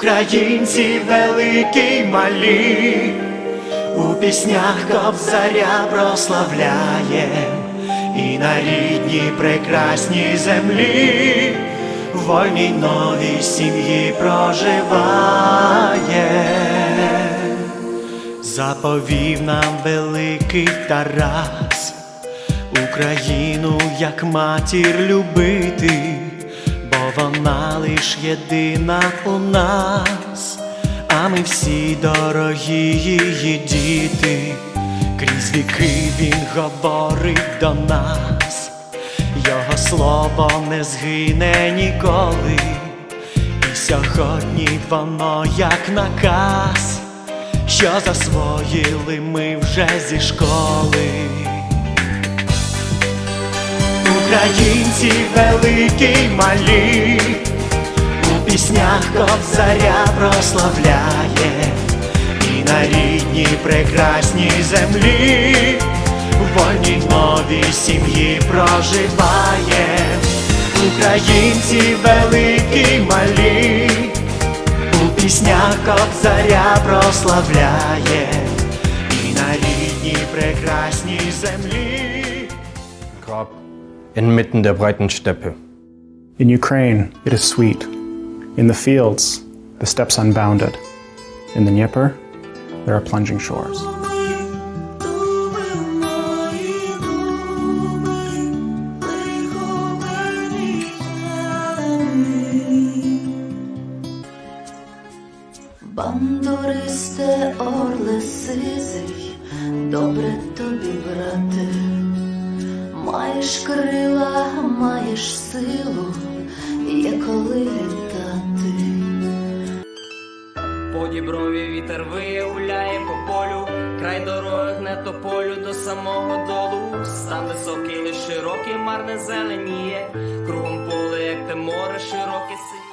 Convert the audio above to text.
Українці великі й малі, у піснях кобзаря прославляє, і на рідній прекрасній землі, в вольній новій сім'ї проживає. Заповів нам великий Тарас, Україну як матір любити, вона лиш єдина у нас, а ми всі дорогі її діти, крізь віки він говорить до нас, його слово не згине ніколи, і сьогодні воно як наказ. Що засвоїли ми вже зі школи. Українці великі й малі, у піснях кобзаря прославляє, і на рідній прекрасній землі, в вольній новій сім'ї проживає. Українці великі й малі, у піснях кобзаря прославляє, і на рідній прекрасній землі. Grab inmitten der breiten Steppe. In Ukraine, it is sweet. In the fields, the steppes unbounded. In the Dnieper, there are plunging shores. Бандуристе орле сизий, добре тобі, брате, Маєш крила, маєш силу, є коли літати. По діброві вітер виє, гуляє по полю, край дороги гне тополю до самого долу. Стан високий, лиш широкий, марне зеленіє, кругом поле, як те море, широке синіє.